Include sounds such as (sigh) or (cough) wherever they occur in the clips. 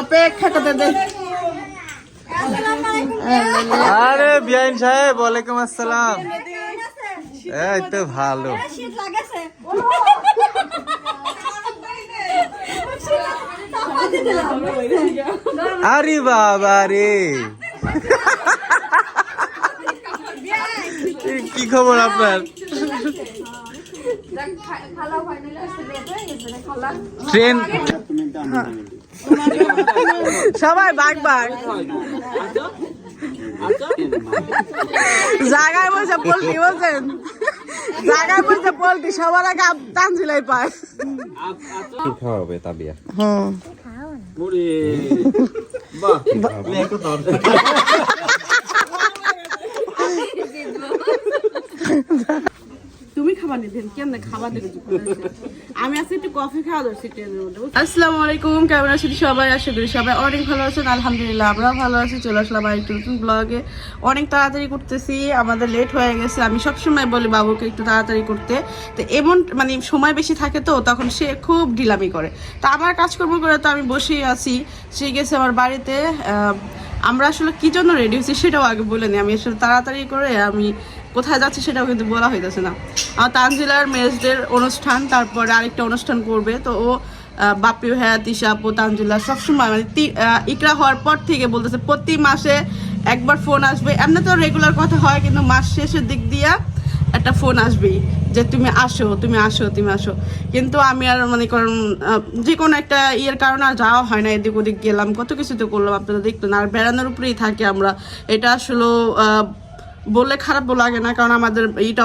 অপেক্ষা করতে দে। আরে বিআইন সাহেব ওয়ালাইকুম আসসালাম। এই তো ভালো। আরে বাবা রে। কি খবর আপনার? ট্রেন সবাই বাঘ বাঘ। জায়গায় বসে পোল্ট্রি বলছেন। জায়গায় বসে পোল্ট্রি সবার আগে আপ- তানজিলাই পায়। কি খাওয়াবে তাবিয়া? হুম। আমি আজকে একটু কফি আসসালামু আলাইকুম, কেমন সবাই? করি সবাই অনেক ভালো আলহামদুলিল্লাহ আমরা ভালো আছি। চলে একটু নতুন অনেক তাড়াতাড়ি করতেছি, আমাদের লেট হয়ে গেছে। আমি সবসময় বলি বাবুকে একটু তাড়াতাড়ি করতে। তো এমন মানে সময় বেশি থাকে তো, তখন সে খুব ঢিলামি করে। তা আমার কাজকর্ম করে তো আমি বসেই আছি। সে গেছে আমার বাড়িতে। আমরা আসলে কি জন্য রেডি হয়েছি সেটাও আগে বলে নিই আমি আসলে তাড়াতাড়ি করে আমি কোথায় যাচ্ছে সেটাও কিন্তু বলা হইতেছে না। আর তানজিলার মেজদের অনুষ্ঠান তারপরে আরেকটা অনুষ্ঠান করবে তো ও বাপি ভাইয়া তিশা আপু তানজিলা সবসময় মানে ইকরা হওয়ার পর থেকে বলতেছে প্রতি মাসে একবার ফোন আসবে। এমনি তো রেগুলার কথা হয় কিন্তু মাস শেষের দিক দিয়া একটা ফোন আসবেই যে তুমি আসো তুমি আসো তুমি আসো। কিন্তু আমি আর মানে আহ, যে কোনো একটা ইয়ের কারণে আর যাওয়া হয় না এদিক ওদিক গেলাম কত কিছু তো করলাম আপনারা দেখলেন আর বেড়ানোর উপরেই থাকি আমরা। এটা আসলে বললে খারাপ লাগে না, কারণ আমাদের এইটা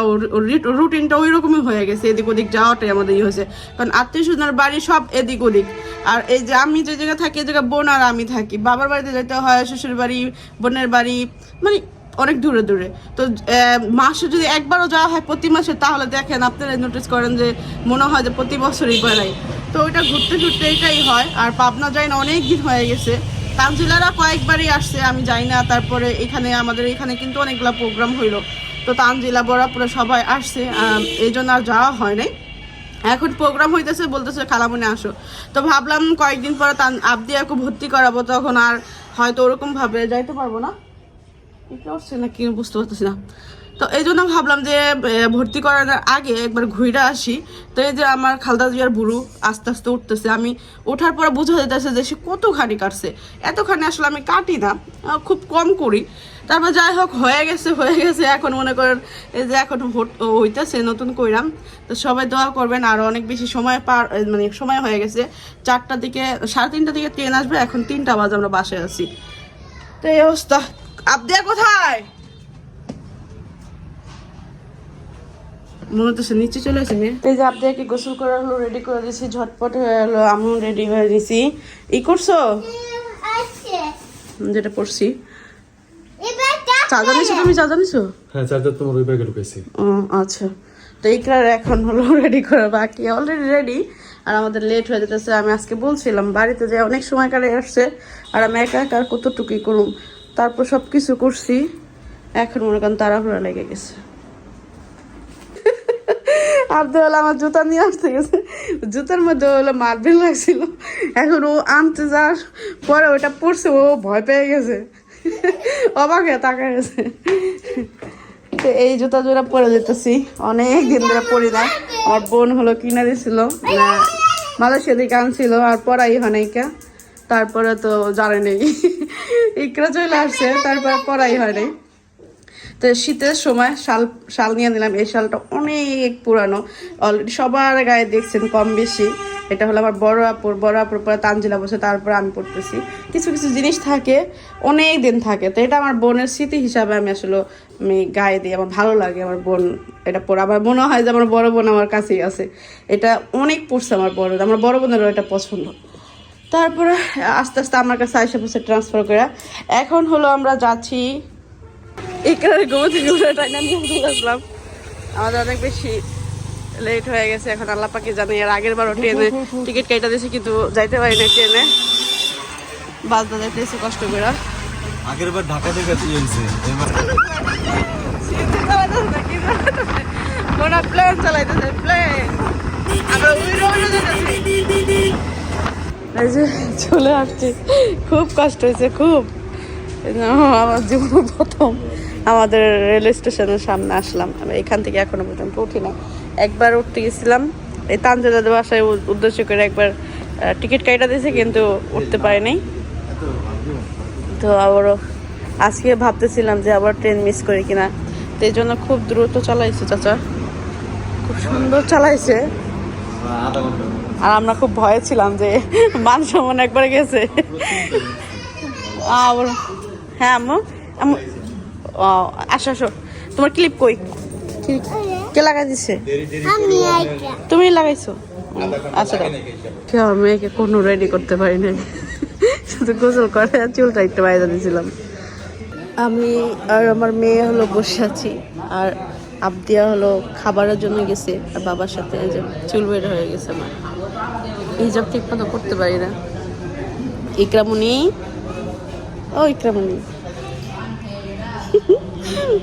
রুটিনটা ওই রকমই হয়ে গেছে, এদিক ওদিক যাওয়াটাই আমাদের ই হয়েছে। কারণ আত্মীয় স্বজনের বাড়ি সব এদিক ওদিক। আর এই যে আমি যে জায়গায় থাকি, এই জায়গায় বোন আর আমি থাকি। বাবার বাড়িতে যেতে হয়, শ্বশুর বাড়ি, বোনের বাড়ি মানে অনেক দূরে দূরে। তো মাসে যদি একবারও যাওয়া হয় প্রতি মাসে, তাহলে দেখেন আপনারা নোটিস করেন যে মনে হয় যে প্রতি বছরই বেড়াই। তো ওইটা ঘুরতে ঘুরতে এটাই হয়। আর পাবনা যাই না অনেক দিন হয়ে গেছে। তানজিলারা কয়েকবারই আসছে, আমি যাই না। তারপরে এখানে আমাদের এখানে কিন্তু অনেকগুলো প্রোগ্রাম হইল। তো তানজিলা, বরাপুরে সবাই আসছে এই জন্য আর যাওয়া হয় নাই। এখন প্রোগ্রাম হইতেছে, বলতেছে, খালামনে আসো। তো ভাবলাম কয়েকদিন পরে তান আবদিয়াকে ভর্তি করাবো, তখন আর হয়তো ওরকম ভাবে যাইতে পারব না। এটা হচ্ছে না কি বুঝতে পারতেছি না। তো এই জন্য ভাবলাম যে ভর্তি করানোর আগে একবার ঘুরে আসি। তো এই যে আমার খালদা জিয়ার বুড়ু আস্তে আস্তে উঠতেছে। আমি ওঠার পরে বোঝা যেতেছে যে, সে কত কতখানি কাটছে। এতখানি আসলে আমি কাটি না খুব কম করি। তারপর যাই হোক, হয়ে গেছে হয়ে গেছে। এখন মনে করেন, এই যে এখন হইতেছে, নতুন কইরাম। তো সবাই দোয়া করবেন, আর অনেক বেশি সময় পার মানে সময় হয়ে গেছে। চারটার দিকে, সাড়ে তিনটার দিকে ট্রেন আসবে। এখন তিনটা বাজে আমরা বাসায় আছি। তো এই অবস্থা। আবদিয়া কোথায়? মনে তো সে নিচে চলে আসে এই যে আবদিয়াকে গোসল করা হলো রেডি করে দিয়েছি ঝটপট হয়ে গেলো আমিও রেডি হয়ে গেছি ই করছ? যেটা পড়ছি। চাঁদা নিছো তুমি? চাঁদা নিছো হ্যাঁ চার্জার তোমার ওই ব্যাগে ঢুকেছি ও আচ্ছা। তো ইকরার এখন হলো রেডি করা বাকি অলরেডি রেডি আর আমাদের লেট হয়ে যেতেছে আমি আজকে বলছিলাম বাড়িতে যে অনেক সময় কারে আসছে আর আমি একা একা আর কতটুকুই করুম। তারপর সব কিছু করছি এখন মনে করেন তাড়াহুড়া লেগে গেছে। আব্দুল হলো আমার জুতা নিয়ে আসতে গেছে। জুতার মধ্যে হলো মার্বেল লাগছিল এখন ও আনতে যাওয়ার পরে ওটা পড়ছে ও ভয় পেয়ে গেছে। অবাক হয়ে তাকায় গেছে তো এই জুতা জোড়া পরে যেতেছি। অনেক দিন ধরে পরি না। আমার বোন হলো কিনে দিছিল মালয়েশিয়া থেকে আনছিল, আর পরাই হয় নাইকা তারপরে তো জানে নেই। ইকরা চলে আসছে, তারপরে পরাই হয় নাই। তো শীতের সময় শাল শাল নিয়ে নিলাম। এই শালটা অনেক পুরানো। অলরেডি সবার গায়ে দেখছেন কম বেশি। এটা হলো আমার বড় আপুর বড় আপুর পরে তানজিলা বসে, তারপরে আমি পড়তেছি। কিছু কিছু জিনিস থাকে, অনেক দিন থাকে। তো এটা আমার বোনের স্মৃতি হিসাবে আমি আসলে আমি গায়ে দিই। আমার ভালো লাগে আমার বোন এটা পরে আমার মনে হয় যে আমার বড় বোন আমার কাছেই আছে। এটা অনেক পড়ছে আমার বড় আমার বড় বোনেরও এটা পছন্দ। তারপরে আস্তে আস্তে আমার কাছে আইসা বসে ট্রান্সফার করে। এখন হলো আমরা যাচ্ছি এখানে ঘুমো থেকে উঠে টাইনা নিয়ে চলে আসলাম। আমাদের অনেক বেশি লেট হয়ে গেছে এখন আল্লাহ পাকে জানি আর আগের বারও ট্রেনে টিকিট কেটে দিয়েছি কিন্তু যাইতে পারি না ট্রেনে। বাসটা যাইতেছি কষ্ট করে। আগের বার ঢাকা থেকে চলছে ওরা প্লেন চালাইতেছে আমরা এই যে চলে আসছি। খুব কষ্ট হয়েছে খুব। আমার জীবন প্রথম। আমাদের রেলওয়ে স্টেশনের সামনে আসলাম। আমি এখান থেকে এখনও পর্যন্ত উঠি না একবার উঠতে গেছিলাম। এই তানজাদাদের বাসায় উদ্দেশ্য করে একবার টিকিট কাইটা দিয়েছে, কিন্তু উঠতে পারি নাই তো আবারও আজকে ভাবতেছিলাম যে আবার ট্রেন মিস করি কিনা। তো এই জন্য খুব দ্রুত চালাইছে, চাচা। খুব সুন্দর চালাইছে। আর আমরা খুব ভয়ে ছিলাম যে মান সম্মান একবার গেছে। আবার হ্যাঁ আম্মু। আম্মু ও, আসো আসো। তোমার ক্লিপ কই? কি- কে লাগাই দিছে? তুমি লাগাইছো? আচ্ছা দাও। কি মেয়েকে কোনো রেডি করতে পারি নাই। শুধু গোসল করে আর চুলটা একটু বাইরে দিয়েছিলাম। আমি আর আমার মেয়ে হলো বসে আছি আর আবদিয়া হলো খাবারের জন্য গেছে আর বাবার সাথে এই যে চুল বের হয়ে গেছে আমার। এই হিজাব ঠিক মতো করতে পারি না। ইকরামুনি? ও ইকরামুনি।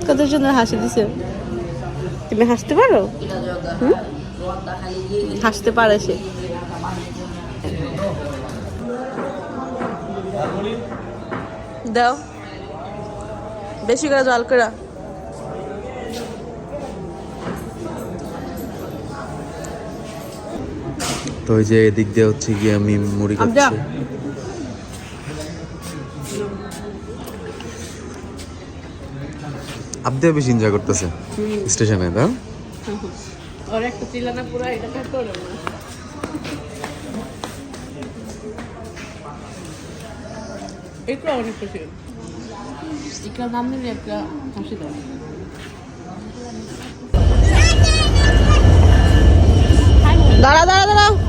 কত সুন্দর হাসি দিছে? তুমি হাসতে পারো? হাসতে পারে সে। দাও। বেশি করে জল করে। তো ওই যে এদিক দিয়ে হচ্ছে গিয়ে আমি মুড়ি খাচ্ছি। আবদে বেশি এনজয় করতেছে স্টেশনে তাই (laughs) ওর একটা চিলানা পুরো এটা অনেক খুশি নাম নিলে একটা হাসি দাঁড়া দাঁড়া দাঁড়াও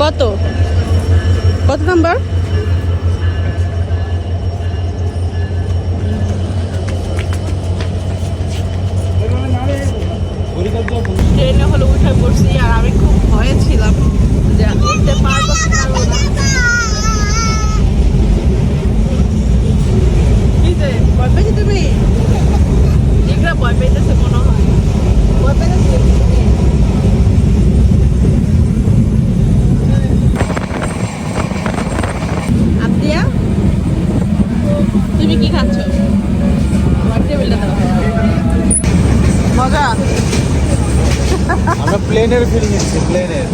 কত? কত নাম্বার? ট্রেনে উঠে পড়ছি আর আমি খুব ভয়ে ছিলাম যে না ভয় পেয়েছি মনে হয়। ভয় আবদিয়া তুমি কি খাচ্ছ আমার টেবিলটা দাও মজা আমরা ফিলিং এসেছি প্লেনের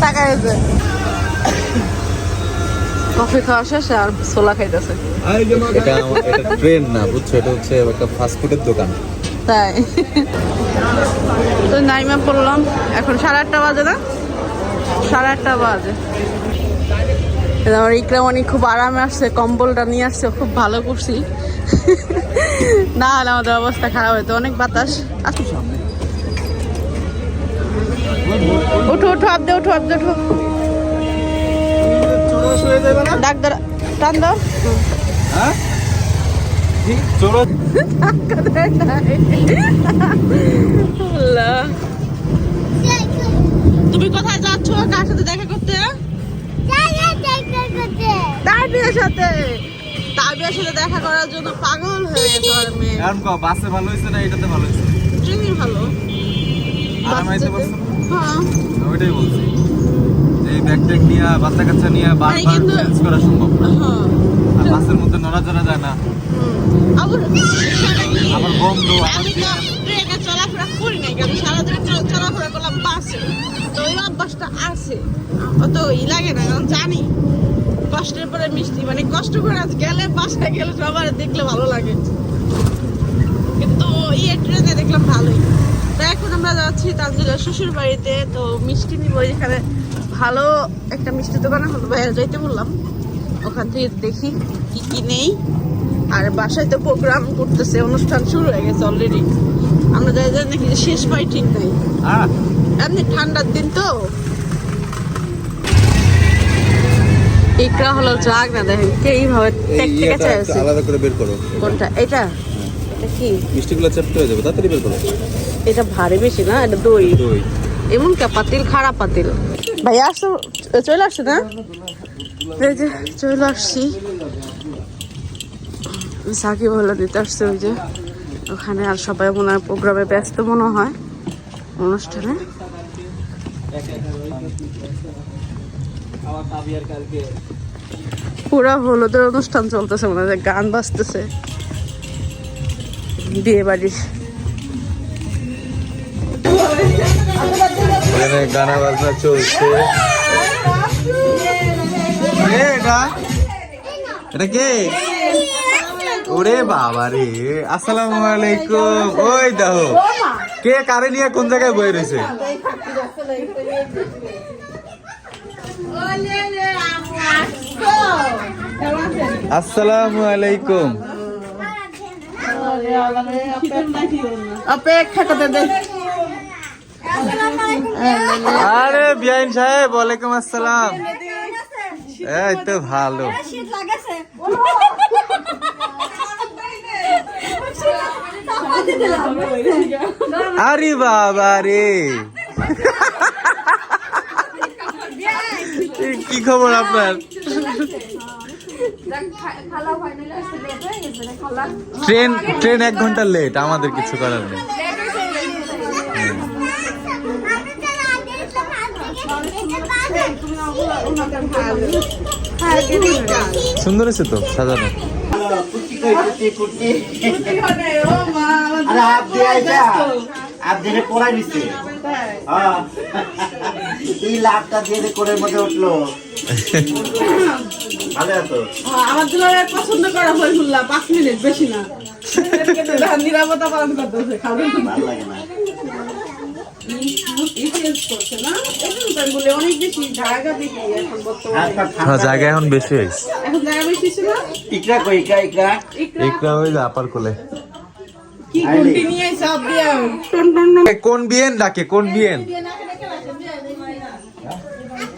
টাকা কফি খাওয়া শেষ আর ছোলা খাইতেছে। এটা আমার- এটা ট্রেন না বুঝছ? এটা হচ্ছে একটা ফাস্ট ফুডের দোকান। তাই। তো নাইমা পড়লাম। এখন সাড়ে আটটা বাজে না? সাড়ে আটটা বাজে। আমার ইকরামণি খুব আরামে আসছে কম্বলটা নিয়ে আসছে খুব ভালো করছি। (laughs) না হলে আমাদের অবস্থা খারাপ হতো অনেক বাতাস। আসো উঠো উঠো আবদে উঠো আবদে উঠো। ডাক টান দাও হ্যাঁ। তুমি কোথায় যাচ্ছ? কার সাথে দেখা করতে? সাথে। তাবিয়ার সাথে দেখা করার জন্য পাগল হয়ে গেছে আর মেয়ে। কারণ কো বাসে ভালো হয়েছে না এটাতে ভালো হয়েছে? ট্রেনই ভালো। আরাম আইতে পারছ? হ্যাঁ। আমি ওইটাই বলছি। এই ব্যাগ ট্যাগ নিয়ে বাচ্চা কাচ্চা নিয়ে বারবার চেঞ্জ করা সম্ভব না। হ্যাঁ। আর বাসের মধ্যে নড়াচড়া যায় না। হুম। আবার আবার বন্ধ আমি তো ট্রেনে চলাফেরা করি নাই কারণ সারাদিন চলাফেরা করলাম বাসে। তো ওই অভ্যাসটা আছে। অত ই লাগে না কারণ জানি। কষ্টের পরে মিষ্টি মানে কষ্ট করে আজ গেলে বাসায় গেলে সবার দেখলে ভালো লাগে। কিন্তু ইয়ে ট্রেনে দেখলাম ভালোই। তো এখন আমরা যাচ্ছি তাজুলের শ্বশুর বাড়িতে। তো মিষ্টি নিব এখানে। ভালো একটা মিষ্টি দোকানে হলো বাইরে যাইতে বললাম। ওখান থেকে দেখি কি কি নেই। আর বাসায় তো প্রোগ্রাম করতেছে অনুষ্ঠান শুরু হয়ে গেছে অলরেডি আমরা যাই যাই নাকি যে শেষ পাই ঠিক নাই। এমনি ঠান্ডার দিন তো। ইকরা হলো জাগ না দেখেন কে এইভাবে এই টেক টেকে আছে আলাদা করে বের করো। কোনটা? এটা? এটা কি? মিষ্টিগুলো চেপতে হয়ে যাবে তাড়াতাড়ি বের করো। এটা ভারী বেশি না এটা দই। দই। এমন কে? পাতিল খারাপ পাতিল। ভাইয়া আসছো চলে আসছে না? এই যে চলে আসছি। সাকিব হলো দিতে আসছে ওই যে। ওখানে আর সবাই মনে হয় প্রোগ্রামে ব্যস্ত মনে হয়। অনুষ্ঠানে। পুরা হলুদের অনুষ্ঠান চলতেছে মনে হয় গান বাজতেছে। বিয়ে বাড়ির। গানা বাজনা চলছে। এটা কে? ওরে বাবা রে আসসালামু আলাইকুম। ওই দেখো কে কারে নিয়ে কোন জায়গায় বয়ে রয়েছে? আসসালামু আলাইকুম। অপেক্ষা করতে দে। আরে বিআইন সাহেব ওয়ালাইকুম আসসালাম। এই তো ভালো। আরে বাবা রে কি খবর আপনার? ট্রেন ট্রেন এক ঘণ্টা লেট আমাদের কিছু করার নেই। সুন্দর আছে তো সাজানো। আপ পড়াই দিচ্ছে হ্যাঁ দিয়ে করে মধ্যে উঠল ভালো আছো আমার দুলার পছন্দ করা হয়ে পাঁচ মিনিট বেশি না নিরাপত্তা পালন করতেছে খাবেন ভালো লাগে না করছে না এখন তো বলে অনেক বেশি জায়গা এখন হ্যাঁ বেশি হয়েছে এখন জায়গা বেশি ছিল ইকরা কই ইকরা ইকরা একটা হইলে আপার কোলে কোন বিয়েন ডাকে কোন বিয়েন আও সবাই হোক এ আসো কেটে কেটে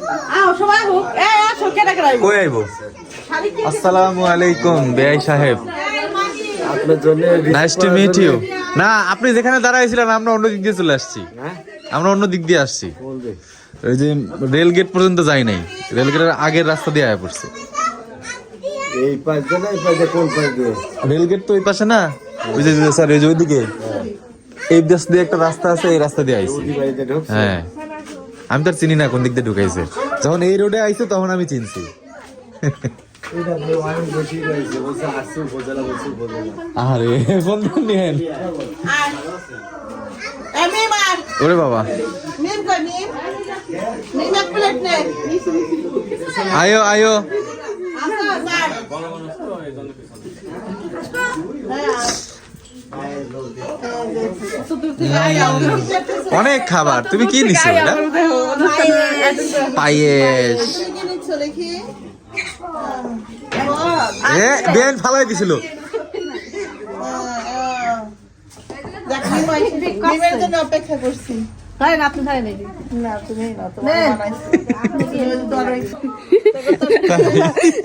কই আইবো? আসসালামু আলাইকুম বেআই সাহেব। আপনার জন্য নাইস টু মিট ইউ না আপনি যেখানে দাঁড়াইছিলেন আমরা অন্য দিক দিয়ে চলে আসছি। আমরা অন্য দিক দিয়ে আসছি। ওই যে রেল গেট পর্যন্ত যাই নাই। রেল গেটের আগের রাস্তা দিয়ে আয়া পড়ছে। এই পাশ দিয়ে না এই পাশ দিয়ে কোন পাশ দিয়ে? রেল গেট তো ওই পাশে না? ওই যে স্যার ওই যে ওইদিকে। এই দেশ দিয়ে একটা রাস্তা আছে এই রাস্তা দিয়ে আইছি। হ্যাঁ। আমি তো চিনি না কোন দিক দিয়ে ঢুকাইছে। যখন এই রোডে আইছে, তখন আমি চিনছি। আরে ফোন নিয়েন ওরে বাবা। আয়ো আয়ো আসো স্যার অনেক খাবার। তুমি কি নিছো এটা? পায়েস। এ বেন ফালাই দিছিল। অপেক্ষা করছি না আপনি তাই নেই না তুমি না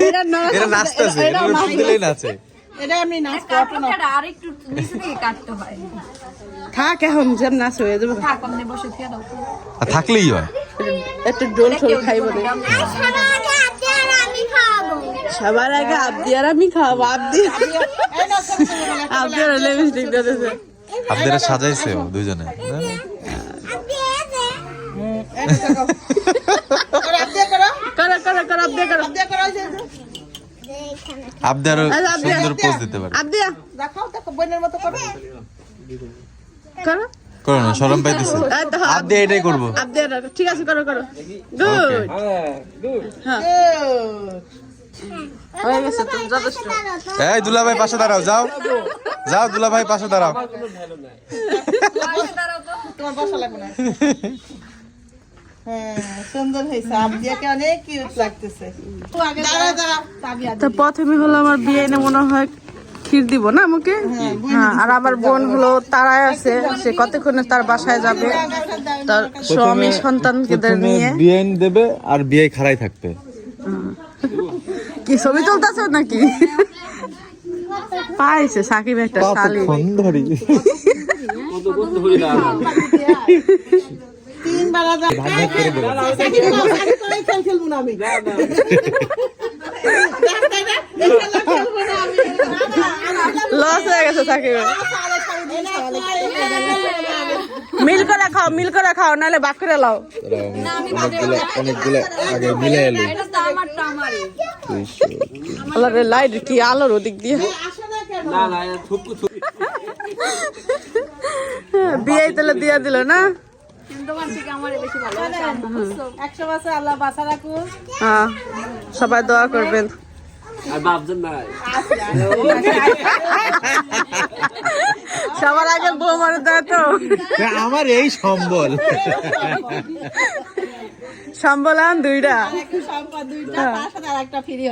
এটা না এটা নাচতেছে এটা নাচে নাচ কাঠটা আর একটু নিচে থেকে কাটতে হয়। থাক এখন যেন নাচ হয়ে যাবে। থাক আপনি বসে দাও। আর থাকলেই হয়। একটু ডোল না সবার আগে আবদি আর আমি খাব। আবদি আবদি আর লিপস্টিক দিতেছে আপনারা সাজাইছে দুইজনে। করো করো। করো আবদি করো। আপনি আরও সুন্দর পোজ দিতে পারে। আবদি দেখাও দেখো বোনের মতো করো। করো। করো না শরম পাইতেছে। এটাই করব। আবদি আর ঠিক আছে করো করো। গুড হ্যাঁ। হয়ে গেছে তুমি যথেষ্ট। এই দুলা পাশে দাঁড়াও যাও। যাও দুলা ভাই পাশে দাঁড়াও। তোমার বসা লাগবে না। তো প্রথমে হলো আমার বিয়ে এনে মনে হয় ক্ষীর দিব না আমাকে? হ্যাঁ আর আমার বোন হলো তারায় আছে সে কতক্ষণে তার বাসায় যাবে? তার স্বামী সন্তানকে নিয়ে। বিয়ে দেবে আর বিয়ে খাড়াই থাকবে। কি ছবি তুলতেছ নাকি? পাইছে সাকিব একটা শালি। বাড়া যা। খেল খেলব না। আমি। লস হয়ে গেছে সাকিবের মিল করে খাও মিল করে খাও নাহলে বাক করে লাও অনেকগুলো আগে মিলে এলো। আল্লাহ লাইট কি আলোর ওদিক দিয়ে। বিয়ে তাহলে দিয়ে দিল না? সবাই দোয়া করবেন। সবার আগে বউ মারে দেয় তো। আমার এই সম্বল। সম্বল আন দুইটা।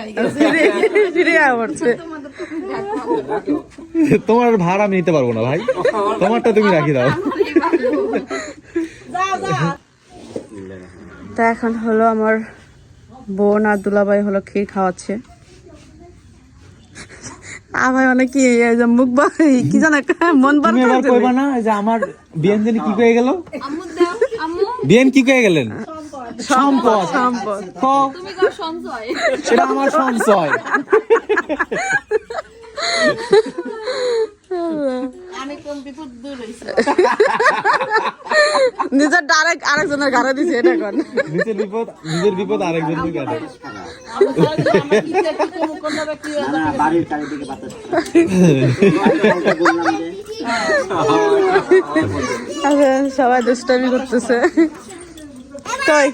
হয়ে। গেছে। ফিরে পড়ছে তোমার ভাড়া আমি নিতে পারব না ভাই। তোমারটা তুমি রাখি দাও। (laughs) তা এখন হলো আমার বোন আর দুলাভাই হলো ক্ষীর খাওয়াচ্ছে। আমার অনেক কি মুখ বা কি জানে মন বার তুমি কইবা না যে আমার বিয়ান জানি কি কয়ে গেল? আম্মু দাও আম্মু। বিয়ান কি কয়ে গেলেন? সম্পদ সম্পদ। তুমি সঞ্চয়। সেটা আমার সঞ্চয়। (laughs) আমি কোন বিপদ দূর হয়েছি নিজের ডাইরেক্ট আরেকজনের ঘরে দিছে এটা কোন? নিজের বিপদ নিজের বিপদ। বাড়ির চারিদিকে বাতাস। আচ্ছা, সবাই দুষ্টামি করতেছে। কই?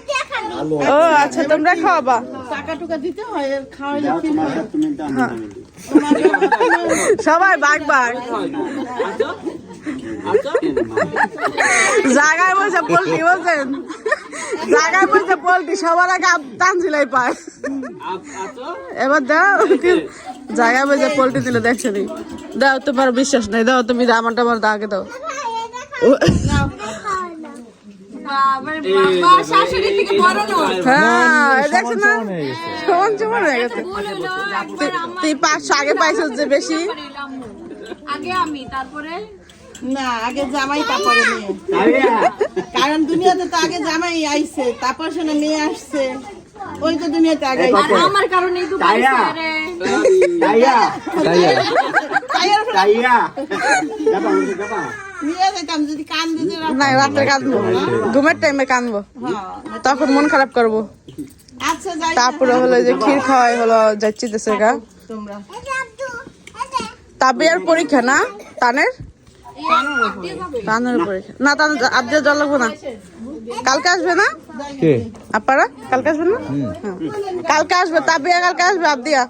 ও আচ্ছা তোমরা খাওয়াবা। টাকা টুকা দিতে হয় খাওয়াইলে সবাই বাঘ বাঘ জায়গায় বসে পোল্ট্রি বলছেন জায়গায় বসে পোল্ট্রি সবার আগে তানজিলাই পায়। এবার দাও জায়গায় বসে পোল্ট্রি দিলে দেখছ দাও তোমার বিশ্বাস নাই দাও তুমি আমার দাগে দাও। তুই পাঁচশো আগে পাইছিস যে বেশি? আগে আমি তারপরে? না আগে জামাই তারপরে মেয়ে কারণ দুনিয়াতে তো আগে জামাই আইছে তারপর শুনে মেয়ে আসছে। ওই তো দুনিয়াতে আগে আমার কারণেই তো তাইয়া? পাইছে রে। তাইয়া। তাইয়া। না রাত্রে কাঁদবো। ঘুমের টাইমে কাঁদবো। তখন মন খারাপ করব। আচ্ছা তারপরে হলো যে ক্ষীর খাওয়াই হলো যাচ্ছি দেশে গা। তোমরা। তাবিয়ার পরীক্ষা না? টানের টানের পরীক্ষা। না টান আজকে জল লাগবো না। কালকে আসবে না? কে? আপনারা কালকে আসবেন না? হ্যাঁ। কালকে আসবে তাবিয়া কালকে আসবে আবদিয়া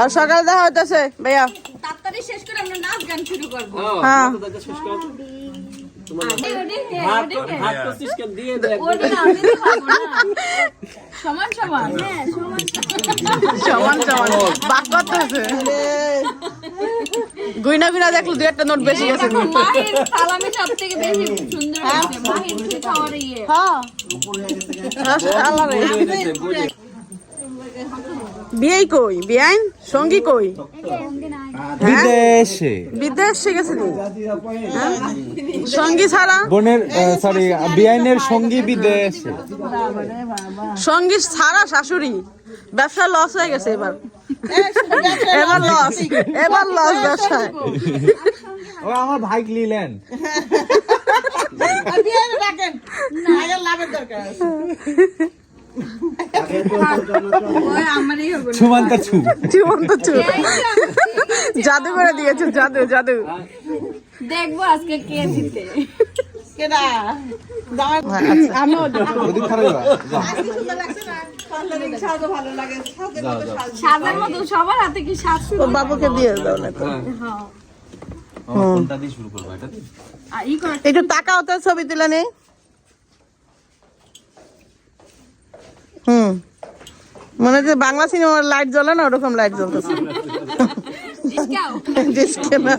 আর সকালে দেখা হইতেছে ভাইয়া। তাড়াতাড়ি শেষ করে আমরা নাচ গান শুরু করব। হ্যাঁ ওটা না, আমি তো পারব না। সমান সমান। হ্যাঁ সমান সমান সমান। বাক করতেছে। গুইনা গুইনা দেখল দু একটা নোট বেশি গেছে। সালামি সব থেকে বেশি সুন্দর হ্যাঁ। বিয়েই কই? বিয়াইন? সঙ্গী কই? বিদেশে। বিদেশে গেছে নি? হ্যাঁ? সঙ্গী ছাড়া? বোনের সরি বিআইনের সঙ্গী বিদেশে। সঙ্গী ছাড়া শাশুড়ি। ব্যবসা লস হয়ে গেছে এবার। এবার লস এবার লস ব্যবসায়। ও আমার ভাই লিলেন। রাখেন আগে লাভের দরকার ছু জাদু করে দিয়েছে জাদু জাদু। দেখব আজকে কে জিতে। বাবুকে দিয়ে দাও না তো। কোনটা দিয়ে শুরু করব এটা তাকাও তো ছবি তুলে হুম মনে হচ্ছে বাংলা সিনেমার লাইট জ্বলে না ওরকম লাইট জ্বলতেছে ডিসকাও না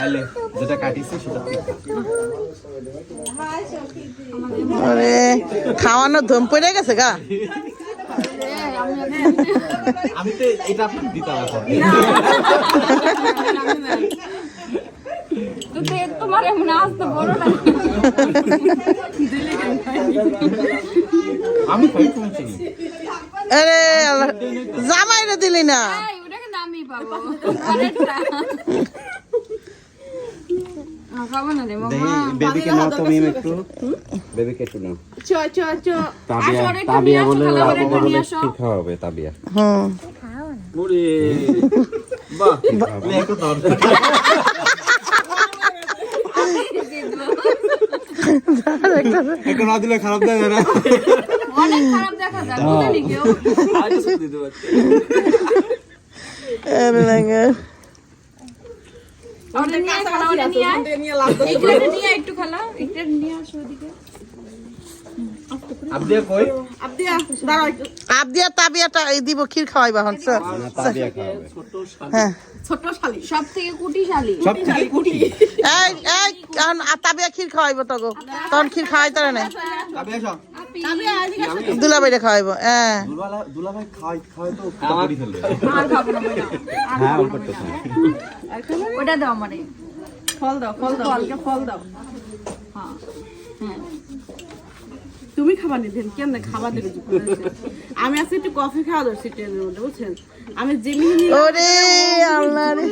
আইলে যেটা কাটিছে সেটা আরে খাওয়ানো ধম পড়ে গেছে গা আমি তো এটা দিতাম তোমার এমন আসতে বড় না। আমি খাই শুনছি আরে আল্লাহ, জামাইরে দিলি না। এই, ওটা কিন্তু পাবো। আরেকটা। আহ, খাব না রে মামা। বেবিকে নাও তুমি একটু। বেবিকে একটু নাও। চ চ চ। তাবিয়া বলে নিয়ে আসো। কি খাওয়াবে তাবিয়া। এখন না দিলে খারাপ দেয় না। অনেক খারাপ দেখা যায় বুঝলি কেউ? নিয়ে একটু খেলা নিয়ে একটু খালা একটু নিয়ে আসো ওদিকে। আবদিয়া দাঁড়াও একটু। আবদিয়া তাবিয়াটা এই দিব ক্ষীর খাওয়াইবা হন হ্যাঁ। ছোট শালি। সব থেকে কুটিশালী সব থেকে কুটি এই এই এখন তাবিয়া ক্ষীর খাওয়াইবো তো গো তখন ক্ষীর খাওয়াই তারা না আপনি আসো খাওয়াইবো? হ্যাঁ। দুলাভাই খাই খাই তো আর খাব না হ্যাঁ ওটা দাও ফল দাও ফল দাও। ফল দাও। হ্যাঁ হ্যাঁ। তুমি খাবার নিতেন কেমনে খাবার দেবে আমি আজকে একটু কফি খাওয়া ধরছি ট্রেনের মধ্যে বুঝছেন? আমি জিমি ওরে আল্লাহ রে।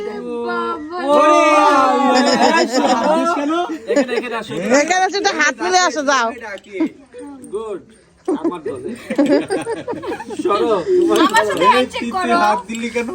এখানে আসো হাত মিলে আসো যাও। করো হাত দিলি কেন?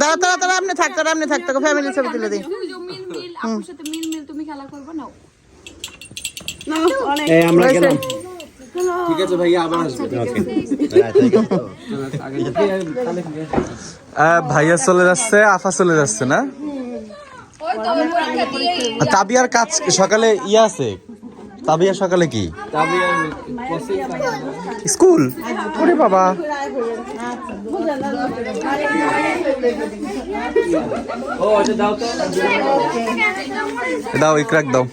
দাঁড়া তারা তারা আপনি থাক তারা আপনি থাক তোকে ফ্যামিলি ছবি তুলে দিই। তুমি যে মিল মিল আপুর সাথে মিল মিল তুমি খেলা করবে না আমরা গেলাম। ঠিক আছে ভাইয়া আবার আসবে। ভাইয়া চলে যাচ্ছে আফা চলে যাচ্ছে না? ওই তো আমি পরীক্ষা দিয়ে তাবিয়ার কাজ সকালে ইয়ে আছে? তাবিয়া সকালে কি? স্কুল? ওরে বাবা। দাও ইকরাক দাও।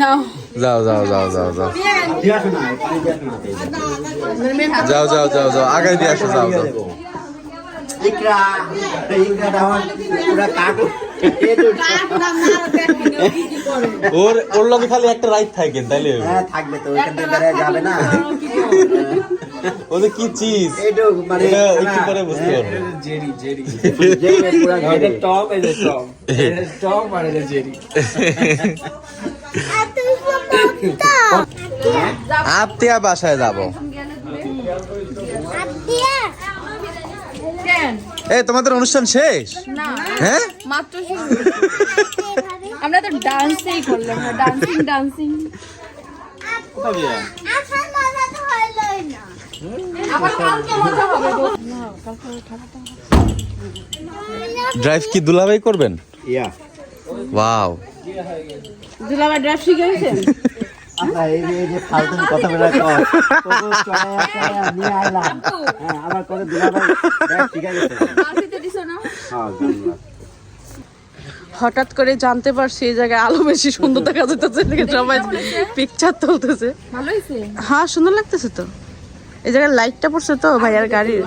না যাও যাও যাও যাও যাও। যাও যাও যাও যাও আগাই দিয়ে আসো যাও যাও। ওর ওর লগে খালি একটা রাইট থাকে তাইলে। হ্যাঁ থাকবে তো ওইখান থেকে যাবে না। ওদের কি চিজ? মানে একটু পরে বুঝতে পারবে। যে পুরা ঘরে (laughs) আত্মীয়া বাসায় যাব। এই তোমাদের অনুষ্ঠান শেষ? হ্যাঁ? মাত্র আমরা তো ডান্সই করলাম ডান্সিং ডান্সিং আবার কালকে মজা হবে। ড্রাইভ কি দুলাভাই করবেন? ইয়া। ওয়াও শিখে গেছেন আমরা এই যে ফালতু কথা বলে কর তবু নিয়ে আইলাম। হ্যাঁ আমার দিছো না? হ্যাঁ হঠাৎ করে জানতে পারছি এই জায়গায় আলো বেশি সুন্দর দেখা যেতেছে সবাই পিকচার তুলতেছে। ভালো হ্যাঁ সুন্দর লাগতেছে তো। এই জায়গায় লাইটটা পড়ছে তো ভাইয়ার গাড়ির।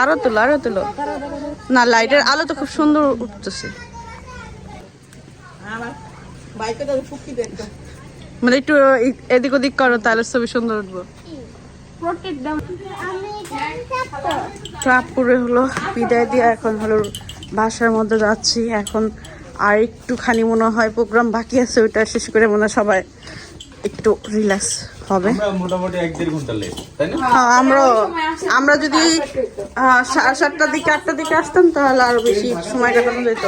আরও তুলো আরও তুলো। না লাইটের আলো তো খুব সুন্দর উঠতেছে। মানে একটু এদিক ওদিক করো তাহলে ছবি সুন্দর উঠবো। দাও ট্রাপপুরে হলো বিদায় দিয়ে এখন হলো বাসার মধ্যে যাচ্ছি। এখন আর একটুখানি মনে হয় প্রোগ্রাম বাকি আছে ওইটা শেষ করে মনে হয় সবাই একটু রিল্যাক্স হবে। মোটামুটি এক দেড় ঘণ্টা লেট তাই না? হ্যাঁ আমরা আমরা যদি আহ, সাড়ে সাতটার দিকে আটটার দিকে আসতাম তাহলে আরও বেশি সময় কাটানো যেত।